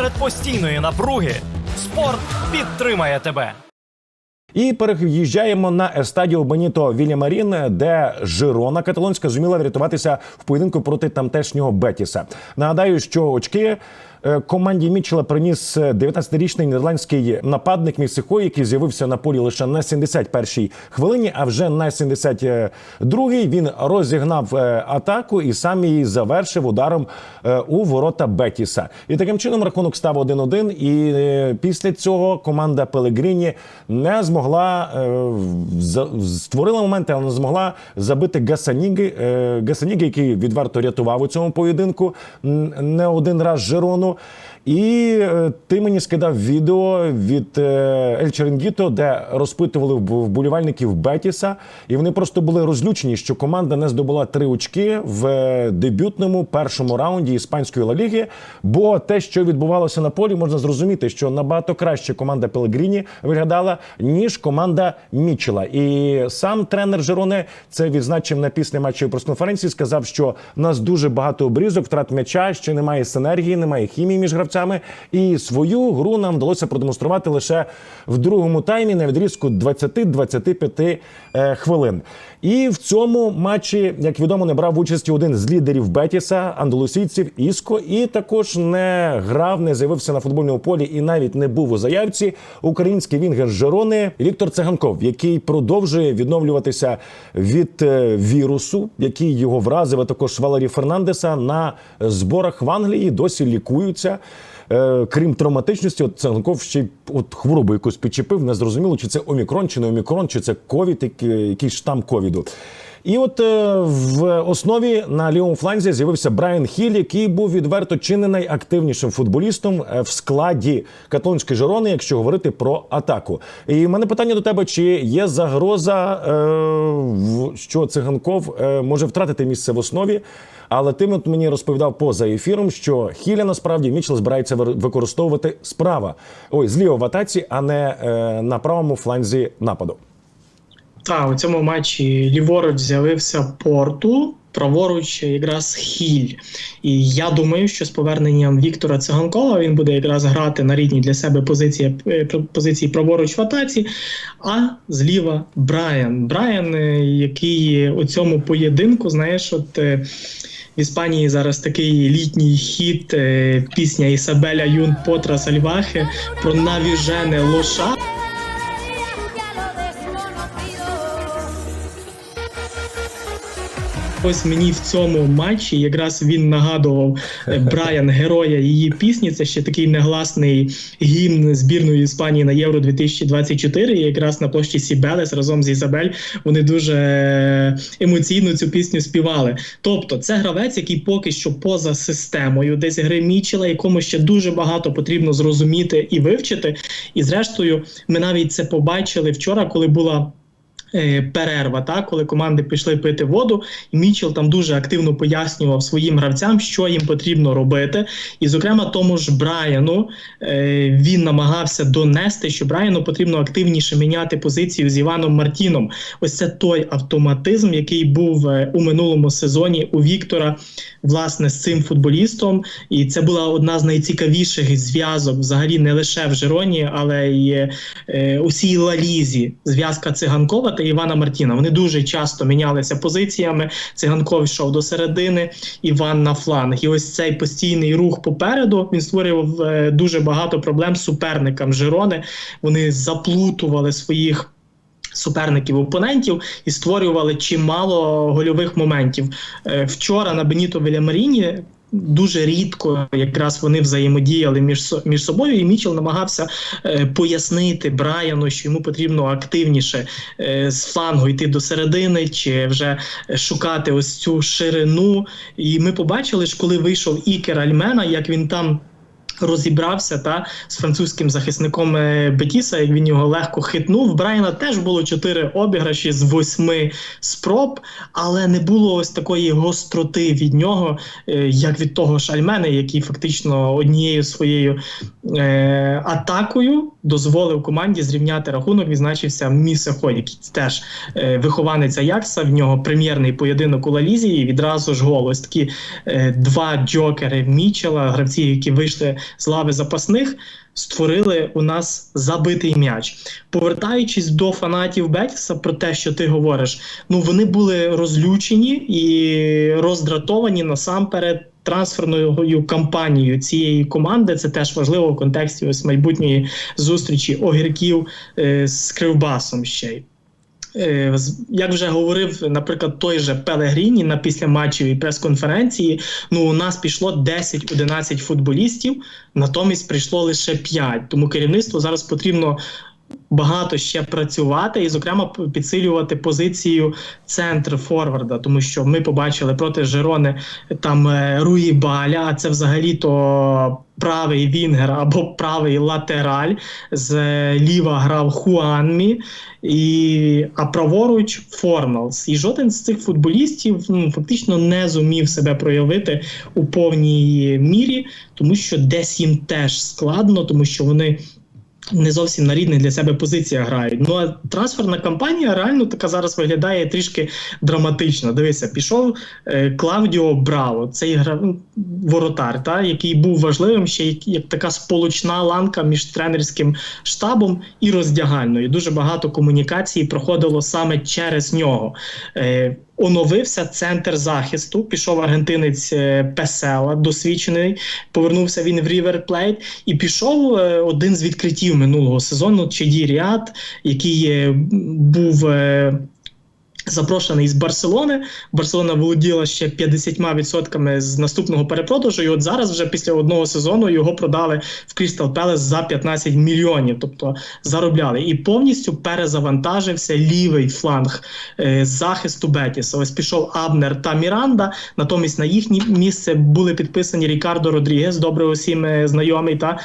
Серед постійної напруги спорт підтримає тебе. І переїжджаємо на естадіо Беніто Вільямарін, де Жирона каталонська зуміла врятуватися в поєдинку проти тамтешнього Бетіса. Нагадаю, що очки команді Мітчела приніс 19-річний нідерландський нападник Місихой, який з'явився на полі лише на 71-й хвилині. А вже на 72-й він розігнав е, атаку і сам її завершив ударом е, у ворота Бетіса. І таким чином рахунок став 1-1. І е, після цього команда Пелегріні не змогла е, створила моменти, але не змогла забити Гасаніги, е, Гасаніги, який відверто рятував у цьому поєдинку не один раз Жирону. І е, ти мені скидав відео від е, Ель Черенгіто, де розпитували вболівальників Бетіса, і вони просто були розлючені, що команда не здобула три очки в е, дебютному першому раунді іспанської Ла Ліги. Бо те, що відбувалося на полі, можна зрозуміти, що набагато краще команда Пелегріні виглядала ніж команда Мічела. І сам тренер Жероне це відзначив на після матчу прес-конференції. Сказав, що в нас дуже багато обрізок, втрат м'яча, ще немає синергії, немає хімії між гравцями. І свою гру нам вдалося продемонструвати лише в другому таймі на відрізку 20-25 е, хвилин. І в цьому матчі, як відомо, не брав участі один з лідерів Бетіса, андалусійців Іско, і також не грав, не з'явився на футбольному полі і навіть не був у заявці. Український вінгер Жерони Віктор Циганков, який продовжує відновлюватися від е, вірусу, який його вразив, а також Валері Фернандеса на зборах в Англії. Досі лікуються. Е, Крім травматичності, от Ценков ще й от хворобу якусь підчепив. Не зрозуміло, чи це омікрон, чи не омікрон, чи це ковід, який- штам ковіду. І от е, в основі на лівому фланзі з'явився Брайан Хіль, який був відверто чи не найактивнішим футболістом е, в складі каталонської Жирони, якщо говорити про атаку. І в мене питання до тебе: чи є загроза, е, що циганков е, може втратити місце в основі? Але ти от мені розповідав поза ефіром, що Хіля насправді Мічел збирається використовувати справа. Ой, зліва в атаці, а не е, на правому фланзі нападу. Так, у цьому матчі ліворуч з'явився порту, праворуч якраз хіль. І я думаю, що з поверненням Віктора Циганкова він буде якраз грати на рідній для себе позиції, е, позиції праворуч в атаці, а зліва Брайан. Брайан, е, який у цьому поєдинку, знаєш, от. е, В Іспанії зараз такий літній хіт, пісня Ісабеля Юн Потра Сальвахе про навіжене лоша. Ось мені в цьому матчі якраз він нагадував е, Брайан героя її пісні. Це ще такий негласний гімн збірної Іспанії на Євро 2024. І якраз на площі Сібелес разом з Ізабель вони дуже емоційно цю пісню співали. Тобто, це гравець, який поки що поза системою, десь гри Мічела, якому ще дуже багато потрібно зрозуміти і вивчити. І зрештою, ми навіть це побачили вчора, коли була перерва, так, коли команди пішли пити воду, і Мічел там дуже активно пояснював своїм гравцям, що їм потрібно робити. І, зокрема, тому ж Брайану е, він намагався донести, що Брайану потрібно активніше міняти позицію з Іваном Мартіном. Ось це той автоматизм, який був е, у минулому сезоні у Віктора, власне, з цим футболістом. І це була одна з найцікавіших зв'язок, взагалі не лише в Жероні, але й е, усій Лалізі. Зв'язка циганкова та Івана Мартіна. Вони дуже часто мінялися позиціями. Циганков йшов до середини, Іван на фланг. І ось цей постійний рух попереду він створював е, дуже багато проблем суперникам Жирони. Вони заплутували своїх. Суперників опонентів і створювали чимало гольових моментів. Е, Вчора на Беніто Вілямаріні дуже рідко якраз вони взаємодіяли між між собою, і Мічел намагався е, пояснити Брайану, що йому потрібно активніше е, з флангу йти до середини, чи вже шукати ось цю ширину. І ми побачили ж, коли вийшов Ікер Альмена, як він там. Розібрався та з французьким захисником е, Бетіса, як він його легко хитнув. Брайана теж було чотири обіграші з восьми спроб, але не було ось такої гостроти від нього, е, як від того Шальмена, який фактично однією своєю е, атакою дозволив команді зрівняти рахунок. Відзначився Місехой, який теж е, вихованець Аякса. В нього прем'єрний поєдинок у Лалізі. І відразу ж гол. Ось такі е, два джокери Мічела, гравці, які вийшли з лави запасних. Створили у нас забитий м'яч, повертаючись до фанатів Бетіса, про те, що ти говориш, ну вони були розлючені і роздратовані насамперед трансферною кампанією цієї команди. Це теж важливо в контексті ось майбутньої зустрічі огірків е, з Кривбасом ще й. Е, Як вже говорив, наприклад, той же Пелегріні на післяматчевій прес-конференції, ну у нас пішло 10-11 футболістів, натомість прийшло лише 5. Тому керівництву зараз потрібно багато ще працювати і, зокрема, підсилювати позицію центр форварда, тому що ми побачили проти Жерони там е, Руї Баля, а це взагалі то правий вінгер або правий латераль. З е, ліва грав Хуанмі, і, а праворуч Формалс. І жоден з цих футболістів ну, фактично не зумів себе проявити у повній мірі, тому що десь їм теж складно, тому що вони не зовсім на рідних для себе позиціях грають. Ну а трансферна кампанія реально така зараз виглядає трішки драматично. Дивися, пішов е, Клавдіо Браво, цей гра... ну, воротар, та, який був важливим ще як, як така сполучна ланка між тренерським штабом і роздягальною. Дуже багато комунікації проходило саме через нього. Е, Оновився центр захисту. Пішов аргентинець е, Песела, досвідчений. Повернувся він в Ріверплейт, і пішов е, один з відкриттів минулого сезону Чеді Ріад, який е, був. Запрошений з Барселони. Барселона володіла ще 50% з наступного перепродажу. І от зараз, вже після одного сезону, його продали в Крістал Пелес за 15 мільйонів. Тобто заробляли. І повністю перезавантажився лівий фланг е, захисту Бетіса. Ось пішов Абнер та Міранда. Натомість на їхнє місце були підписані Рікардо Родрігес, добре усім е, знайомий та.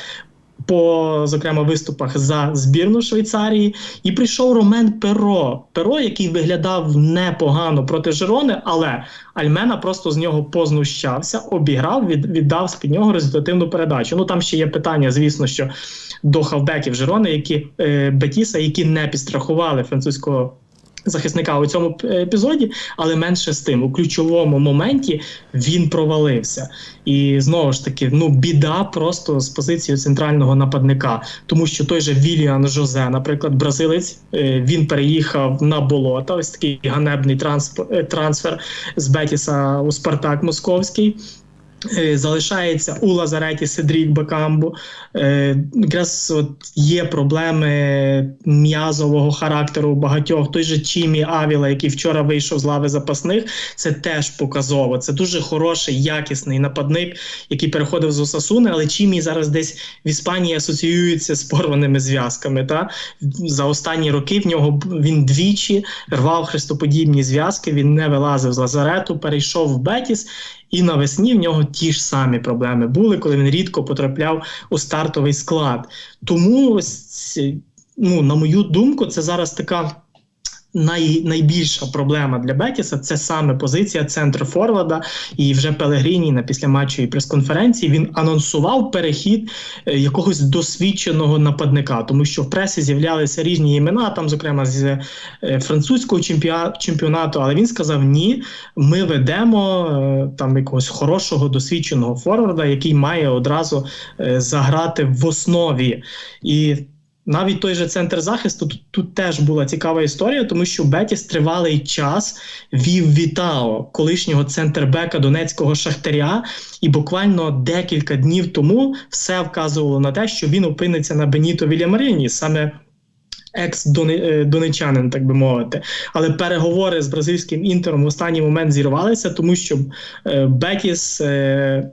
По зокрема виступах за збірну Швейцарії, і прийшов Ромен Перо. Перо, який виглядав непогано проти Жерони, але Альмена просто з нього познущався, обіграв, від, віддав з під нього результативну передачу. Ну там ще є питання, звісно, що до хавбеків Жерони, які е, Бетіса, які не підстрахували французького. Захисника у цьому епізоді, але менше з тим, у ключовому моменті він провалився. І знову ж таки, ну біда просто з позиції центрального нападника, тому що той же Віліан Жозе, наприклад, бразилець, е, він переїхав на болота. Ось такий ганебний е, трансфер з Бетіса у Спартак Московський. Е, Залишається у лазареті Седрік Бекамбу. Е, якраз от є проблеми м'язового характеру у багатьох. Той же Чімі Авіла, який вчора вийшов з лави запасних, це теж показово. Це дуже хороший, якісний нападник, який переходив з Осасуни, але Чімі зараз десь в Іспанії асоціюється з порваними зв'язками. Та? За останні роки в нього він двічі рвав хрестоподібні зв'язки, він не вилазив з лазарету, перейшов в Бетіс. І навесні в нього ті ж самі проблеми були, коли він рідко потрапляв у стартовий склад. Тому ось, ну, на мою думку, це зараз така. Най, найбільша проблема для Бетіса це саме позиція центр Форварда. І вже Пелегріні на післяматчевій прес-конференції він анонсував перехід е, якогось досвідченого нападника, тому що в пресі з'являлися різні імена, там, зокрема, з е, французького чемпіонату. Але він сказав: ні, ми ведемо е, там якогось хорошого досвідченого форварда, який має одразу заграти в основі. І навіть той же центр захисту тут, тут теж була цікава історія, тому що Бетіс тривалий час вів Вітао, колишнього центрбека донецького шахтаря, і буквально декілька днів тому все вказувало на те, що він опиниться на Беніто Вільямаріні, саме екс-донечанин, так би мовити. Але переговори з бразильським інтером в останній момент зірвалися, тому що е, Бетіс е,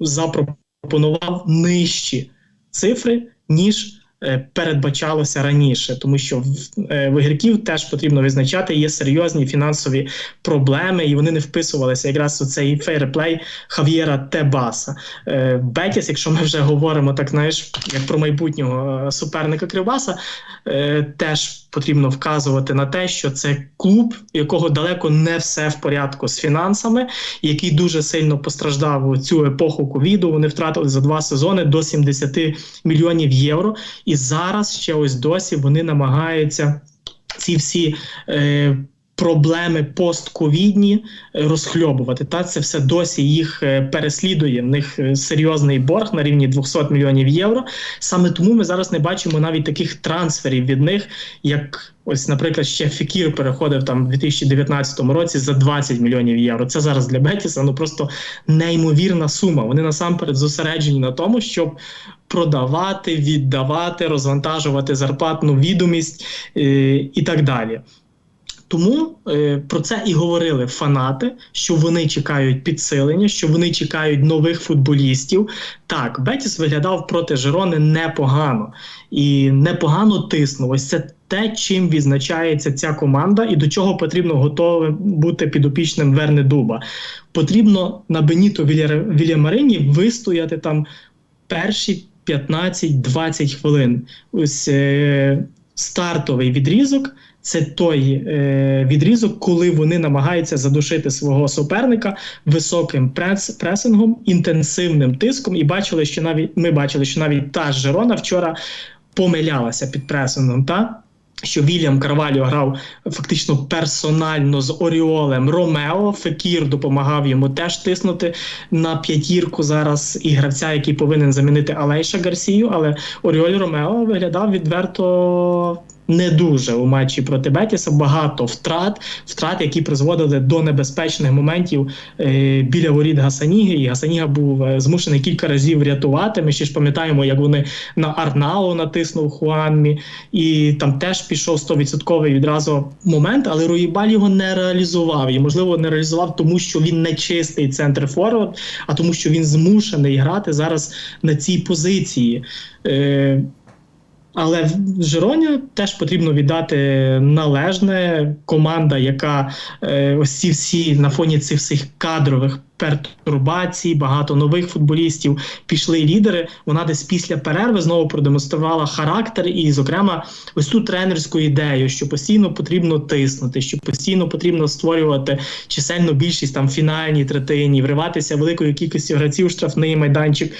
запропонував нижчі цифри, ніж е, передбачалося раніше, тому що в, е, в теж потрібно визначати, є серйозні фінансові проблеми, і вони не вписувалися якраз у цей фейерплей Хав'єра Тебаса. Е, Бетіс, якщо ми вже говоримо так, знаєш, як про майбутнього е, суперника Кривбаса, е, теж потрібно вказувати на те, що це клуб, якого далеко не все в порядку з фінансами, який дуже сильно постраждав у цю епоху ковіду. Вони втратили за два сезони до 70 мільйонів євро. І зараз ще ось досі вони намагаються ці всі. Е, Проблеми постковідні е, розхльобувати. Та це все досі їх е, переслідує. В них е, серйозний борг на рівні 200 мільйонів євро. Саме тому ми зараз не бачимо навіть таких трансферів від них, як ось, наприклад, ще Фекір переходив там в 2019 році за 20 мільйонів євро. Це зараз для Бетіса ну просто неймовірна сума. Вони насамперед зосереджені на тому, щоб продавати, віддавати, розвантажувати зарплатну відомість е, і так далі. Тому е, про це і говорили фанати, що вони чекають підсилення, що вони чекають нових футболістів. Так, Бетіс виглядав проти Жерони непогано і непогано тиснув. Ось це те, чим відзначається ця команда, і до чого потрібно готовим бути підопічним Верни Дуба. Потрібно на Беніто Вілья- Вільямарині вистояти там перші 15-20 хвилин. Ось е, стартовий відрізок. Це той е, відрізок, коли вони намагаються задушити свого суперника високим прес, пресингом, інтенсивним тиском. І бачили, що навіть ми бачили, що навіть та Жерона вчора помилялася під пресингом. Та що Вільям Карваліо грав фактично персонально з Оріолем Ромео. Фекір допомагав йому теж тиснути на п'ятірку зараз і гравця, який повинен замінити Алейша Гарсію. Але Оріоль Ромео виглядав відверто. Не дуже у матчі проти Бетіса багато втрат, втрат, які призводили до небезпечних моментів е, біля воріт Гасаніги. І Гасаніга був е, змушений кілька разів рятувати. Ми ще ж пам'ятаємо, як вони на Арнао натиснув Хуанмі, і там теж пішов 100% відразу момент, але Руїбаль його не реалізував. І можливо не реалізував, тому що він не чистий центр форвард, а тому, що він змушений грати зараз на цій позиції. Е, але в Жероні теж потрібно віддати належне команда, яка е, ось ці всі на фоні цих всіх кадрових пертурбацій, багато нових футболістів пішли лідери. Вона десь після перерви знову продемонструвала характер і, зокрема, ось ту тренерську ідею, що постійно потрібно тиснути, що постійно потрібно створювати чисельну більшість там в фінальній третині, вриватися великою кількістю гравців штрафний майданчик.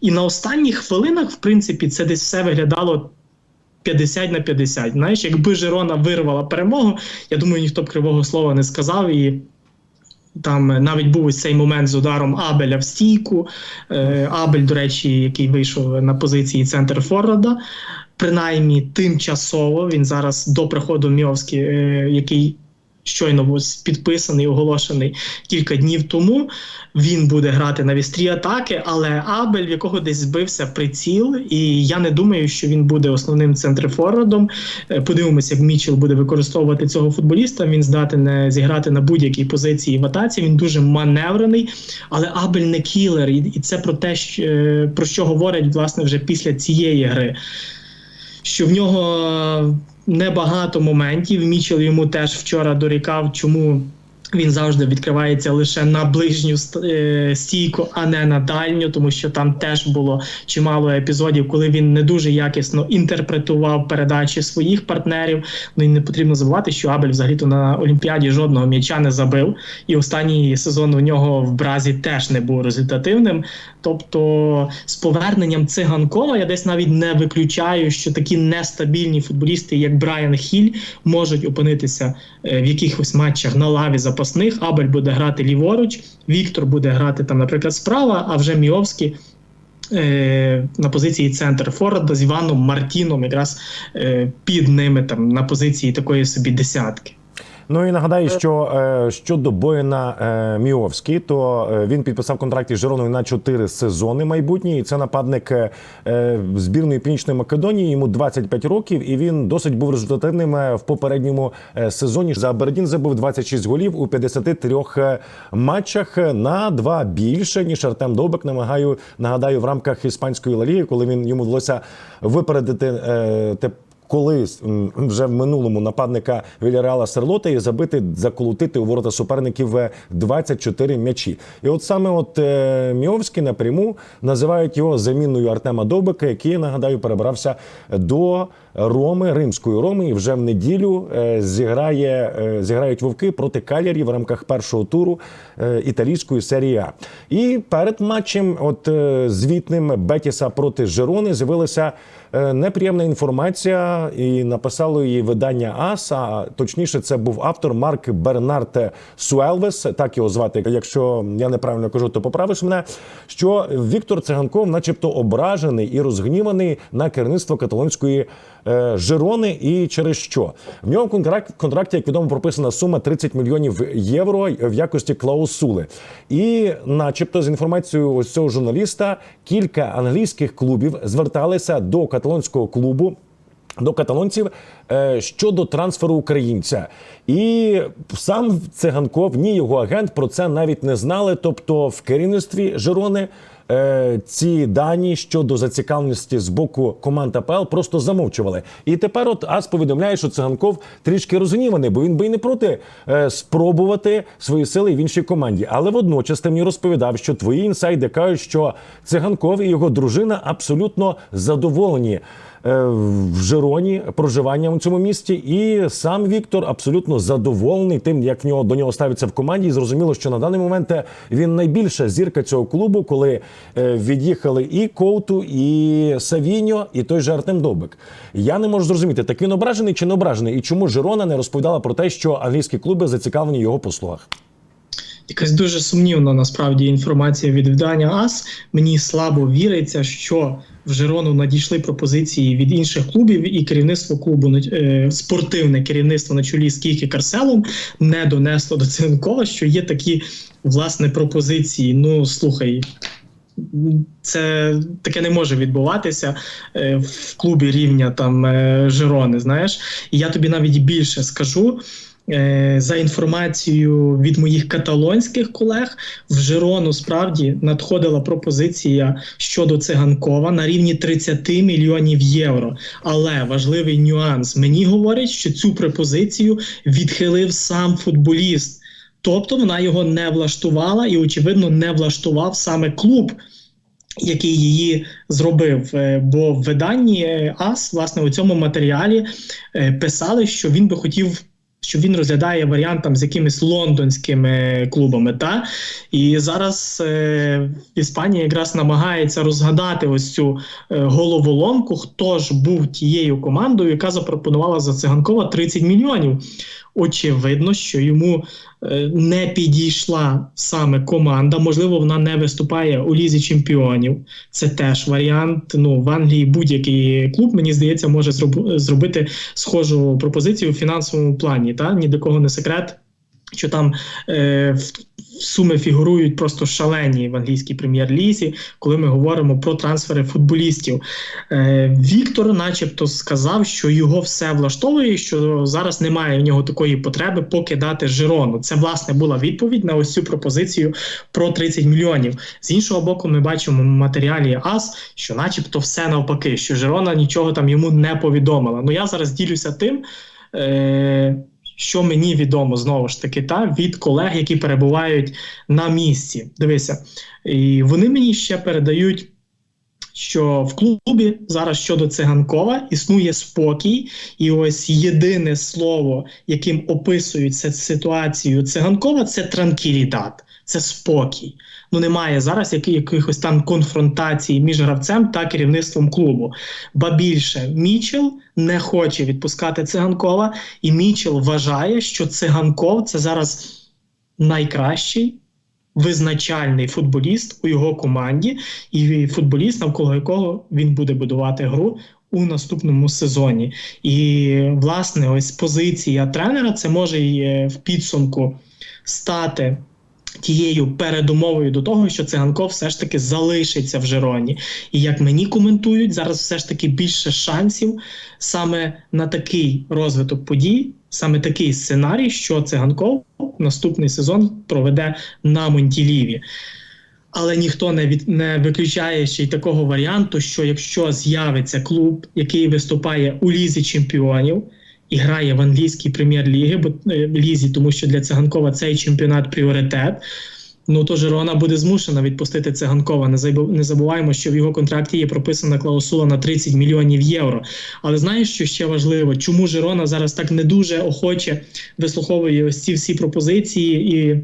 І на останніх хвилинах, в принципі, це десь все виглядало. 50 на 50. Знаєш, якби Жирона вирвала перемогу, я думаю, ніхто б кривого слова не сказав. І там навіть був ось цей момент з ударом Абеля в стійку. Е, Абель, до речі, який вийшов на позиції центр Форварда. Принаймні тимчасово він зараз до приходу Міовський, е, який щойно був підписаний, оголошений кілька днів тому. Він буде грати на вістрі атаки, але Абель, в якого десь збився приціл, і я не думаю, що він буде основним центрфорвардом. Е, Подивимося, як Мічел буде використовувати цього футболіста. Він здатен зіграти на будь-якій позиції в атаці. Він дуже маневрений, але Абель не кілер. І і це про те, е, про що говорять власне вже після цієї гри. Що в нього небагато моментів. Мічел йому теж вчора дорікав, чому він завжди відкривається лише на ближню е, стійку, а не на дальню, тому що там теж було чимало епізодів, коли він не дуже якісно інтерпретував передачі своїх партнерів. Ну і не потрібно забувати, що Абель взагалі-то на Олімпіаді жодного м'яча не забив. І останній сезон у нього в Бразі теж не був результативним. Тобто, з поверненням циганкова я десь навіть не виключаю, що такі нестабільні футболісти, як Брайан Хіль, можуть опинитися е, в якихось матчах на лаві запасних. Абель буде грати ліворуч, Віктор буде грати там, наприклад, справа, а вже Міовський. е, На позиції центр Форварда з Іваном Мартіном, якраз е, під ними там на позиції такої собі десятки. Ну і нагадаю, що е, щодо Боїна е, Міовський, то е, він підписав контракт із Жироною на 4 сезони майбутні. І це нападник збірної Північної Македонії. Йому 25 років, і він досить був результативним в попередньому сезоні. За Бердін забив 26 голів у 53 е, матчах на два більше ніж Артем Довбек. Намагаю нагадаю в рамках іспанської ла Ліги, коли він йому вдалося випередити те колись вже в минулому нападника Вільяреала Серлота і забити, заколотити у ворота суперників е, 24 м'ячі. І от саме от е, Міовський напряму називають його заміною Артема Довбика, який, нагадаю, перебрався до Роми, римської Роми, і вже в неділю е, зіграє е, зіграють вовки проти Калярі в рамках першого туру е, італійської серії А. І перед матчем, от звітним Бетіса проти Жерони, з'явилася неприємна інформація, і написало її видання АС, а точніше, це був автор Марк Бернард Суелвес, так його звати. Якщо я неправильно кажу, то поправиш мене. Що Віктор Циганков, начебто, ображений і розгніваний на керівництво каталонської Жирони. І через що в нього контракт, в контракті, як відомо, прописана сума 30 мільйонів євро в якості клаусули. І, начебто, з інформацією ось цього журналіста, кілька англійських клубів зверталися до каталонського клубу. До каталонців е, щодо трансферу українця, і сам циганков, ні його агент про це навіть не знали. Тобто, в керівництві Жирони е, ці дані щодо зацікавленості з боку команд АПЛ просто замовчували. І тепер, от АС повідомляє, що циганков трішки розгніваний, бо він би й не проти е, спробувати свої сили в іншій команді. Але водночас ти мені розповідав, що твої інсайди кажуть, що циганков і його дружина абсолютно задоволені. Е, В Жироні проживанням у цьому місті, і сам Віктор абсолютно задоволений тим, як в нього до нього ставиться в команді. І зрозуміло, що на даний момент е, він найбільша зірка цього клубу, коли е, від'їхали і Коуту, і Савіньо, і той же Артем Довбик. Я не можу зрозуміти, так він ображений чи не ображений, і чому Жирона не розповідала про те, що англійські клуби зацікавлені його послугах. Якась дуже сумнівна насправді інформація від видання АС. Мені слабо віриться, що в Жирону надійшли пропозиції від інших клубів, і керівництво клубу е, спортивне керівництво на чолі з Кікі Карселом не донесло до Цинкова, що є такі власне пропозиції. Ну слухай. Це таке не може відбуватися е, в клубі рівня там е, Жирони. Знаєш, і я тобі навіть більше скажу. Е, За інформацією від моїх каталонських колег, в Жирону справді надходила пропозиція щодо циганкова на рівні 30 мільйонів євро. Але важливий нюанс: мені говорять, що цю пропозицію відхилив сам футболіст. Тобто вона його не влаштувала і, очевидно, не влаштував саме клуб, який її зробив. Е, Бо в виданні АС, власне, у цьому матеріалі е, писали, що він би хотів. Що він розглядає варіант там з якимись лондонськими клубами, та і зараз е, Іспанія якраз намагається розгадати ось цю е, головоломку, хто ж був тією командою, яка запропонувала за циганкова 30 мільйонів. Очевидно, що йому не підійшла саме команда. Можливо, вона не виступає у лізі чемпіонів. Це теж варіант. Ну в Англії будь-який клуб, мені здається, може зроб- зробити схожу пропозицію у фінансовому плані. Та ні до кого не секрет. Що там е, суми фігурують просто шалені в англійській прем'єр-лізі, коли ми говоримо про трансфери футболістів. Е, Віктор, начебто, сказав, що його все влаштовує, що зараз немає в нього такої потреби покидати Жирону. Це власне була відповідь на ось цю пропозицію про 30 мільйонів. З іншого боку, ми бачимо в матеріалі АС, що, начебто, все навпаки, що Жирона нічого там йому не повідомила. Ну я зараз ділюся тим. Е- що мені відомо знову ж таки, та від колег, які перебувають на місці. Дивися, і вони мені ще передають. Що в клубі зараз щодо циганкова існує спокій, і ось єдине слово, яким описують цю ситуацію циганкова, це транкілідат, це спокій. Ну немає зараз якихось там конфронтацій між гравцем та керівництвом клубу. Ба більше Мічел не хоче відпускати циганкова, і Мічел вважає, що циганков це зараз найкращий визначальний футболіст у його команді, і футболіст, навколо якого він буде будувати гру у наступному сезоні. І власне, ось позиція тренера це може і е, в підсумку стати. Тією передумовою до того, що циганков все ж таки залишиться в Жироні. І як мені коментують, зараз все ж таки більше шансів саме на такий розвиток подій, саме такий сценарій, що циганков наступний сезон проведе на Монтіліві. Але ніхто не від не виключає ще й такого варіанту, що якщо з'явиться клуб, який виступає у лізі чемпіонів і грає в англійській прем'єр-лігі, бо е, лізі, тому що для циганкова цей чемпіонат пріоритет. Ну то Жерона буде змушена відпустити циганкова. Не забуваємо, що в його контракті є прописана клаусула на 30 мільйонів євро. Але знаєш, що ще важливо? Чому Жерона зараз так не дуже охоче вислуховує ось ці всі пропозиції і.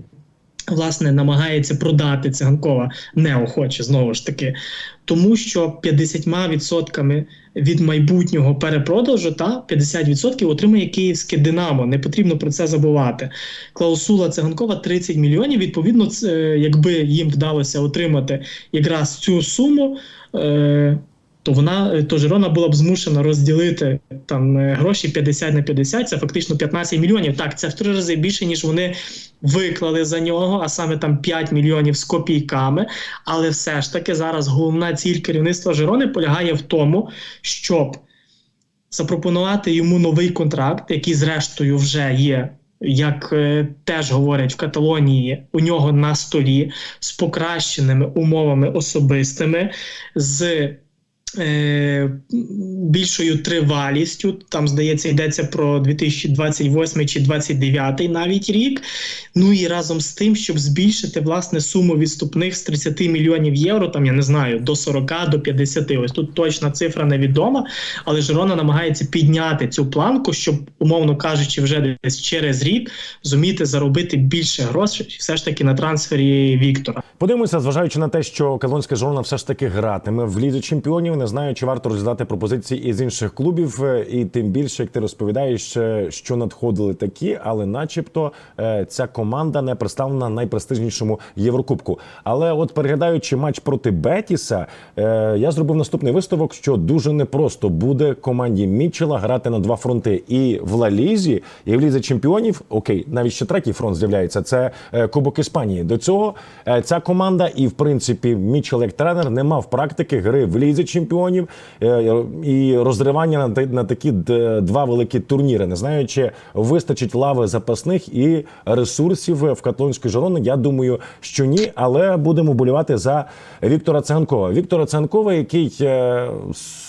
Власне, намагається продати циганкова неохоче знову ж таки, тому що 50% від майбутнього перепродажу та 50% отримає київське Динамо. Не потрібно про це забувати. Клаусула циганкова 30 мільйонів. Відповідно, це, якби їм вдалося отримати якраз цю суму. Е- то вона то Жирона була б змушена розділити там е, гроші 50 на 50, це фактично 15 мільйонів. Так, це в три рази більше, ніж вони виклали за нього, а саме там 5 мільйонів з копійками. Але все ж таки зараз головна ціль керівництва Жирони полягає в тому, щоб запропонувати йому новий контракт, який зрештою вже є. Як е, теж говорять в Каталонії, у нього на столі з покращеними умовами особистими, з е, більшою тривалістю. Там, здається, йдеться про 2028 чи 2029 навіть рік. Ну і разом з тим, щоб збільшити власне суму відступних з 30 мільйонів євро, там я не знаю, до 40, до 50. Ось тут точна цифра невідома, але Жирона намагається підняти цю планку, щоб, умовно кажучи, вже десь через рік зуміти заробити більше грошей все ж таки на трансфері Віктора. Подивимося, зважаючи на те, що каталонська жорна все ж таки гратиме в лізі чемпіонів. Не знаю, чи варто розглядати пропозиції із інших клубів, е, і тим більше, як ти розповідаєш, е, що надходили такі, але, начебто, е, ця команда не представлена на найпрестижнішому Єврокубку. Але, от переглядаючи матч проти Бетіса, я зробив наступний висновок, що дуже непросто буде команді Мітчела грати на два фронти і в Ла Лізі, і в Лізі чемпіонів. Окей, навіть ще третій фронт з'являється. Це Кубок Іспанії. До цього ця команда, і в принципі, Мітчел як тренер не мав практики гри в Лізі чемпіонів е, і розривання на, на такі два великі турніри. Не знаю, чи вистачить лави запасних і ресурсів в каталонської жорони. Я думаю, що ні, але будемо болювати за Віктора Циганкова. Віктора Циганкова, який е,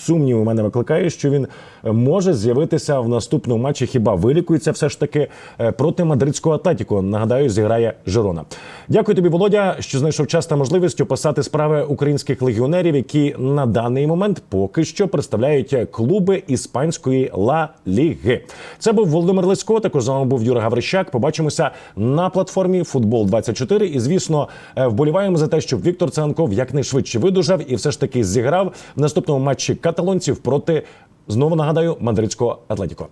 сумнів у мене викликає, що він може з'явитися в наступному матчі. Хіба вилікується все ж таки е, проти мадридського Атлетіко. Нагадаю, зіграє Жирона. Дякую тобі, Володя, що знайшов час та можливість описати справи українських легіонерів, які на даний момент поки що представляють клуби іспанської Ла Ліги. Це був Володимир Лисько. Також з вами був Юра Гаврищак. Побачимося на платформі Футбол 24 І звісно, е, вболіваємо за те, щоб Віктор Циганков якнайшвидше видужав і все ж таки зіграв в наступному матчі каталонців проти знову нагадаю мадридського Атлетіко.